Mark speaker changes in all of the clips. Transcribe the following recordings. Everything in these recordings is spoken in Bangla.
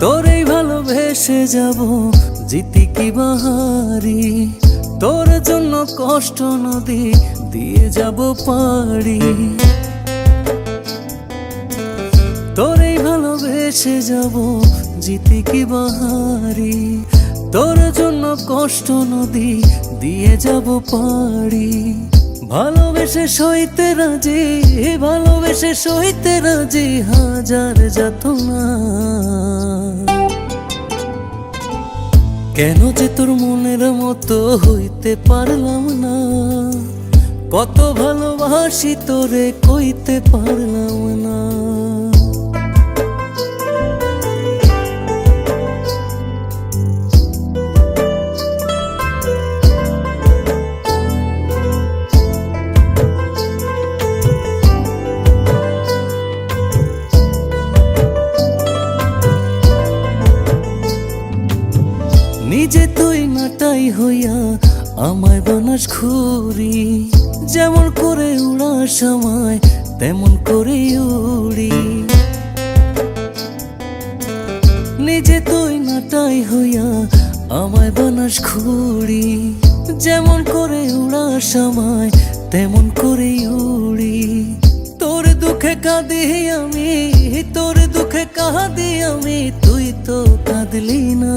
Speaker 1: তোরেই ভালোবেসে যাব, জিতি কি বাহারি? তোর জন্য কষ্ট নদী দিয়ে যাব পারি তোরেই ভালোবেসে যাব, জিতি কি বাহারি? তোর জন্য কষ্ট নদী দিয়ে যাব পারি ভালোবেসে সইতে রাজি, ভালোবেসে সইতে রাজি হাজার যত না কেন যে তোর মনের মতো হইতে পারলাম না? কত ভালোবাসি তোরে কইতে পারলাম না। তুই নাটাই হইয়া আমায় বানাস খুরি যেমন করে উড়া সময় তেমন করে উড়ি। নিজে তুই নাটাই হইয়া আমায় বানাস খুরি যেমন করে উড়া সময় তেমন করে উড়ি। তোর দুঃখে কাঁদি আমি, তোর দুঃখে কাঁদি আমি, তুই তো কাঁদলি না।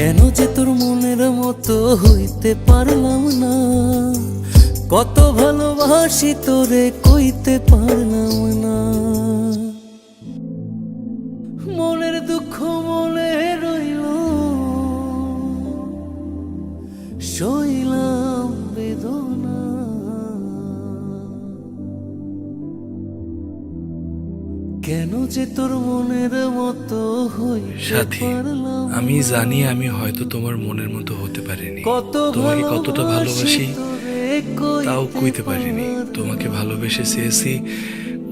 Speaker 1: কেন যে তোর মনের মতো হইতে পারলাম না? কত ভালোবাসি তোরে কইতে পারলাম না। মনের দুঃখ মনে রইল শৈলাম বেদনা। কেন যে তোর মনের মতো হইতে
Speaker 2: সাথী আমি জানি আমি হয়তো তোমার মনের মতো হতে পারিনি।
Speaker 1: কত
Speaker 2: তোমাকে কতটা ভালোবাসি তাও
Speaker 1: কইতে
Speaker 2: কইতে পারিনি। তোমাকে ভালোবেসে চেয়েছি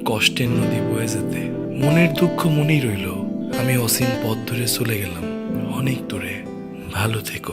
Speaker 2: কষ্টের নদী বয়ে যেতে। মনের দুঃখ মনেই রইল। আমি অসীম পথ ধরে চলে গেলাম। অনেক দূরে। ভালো থেকো।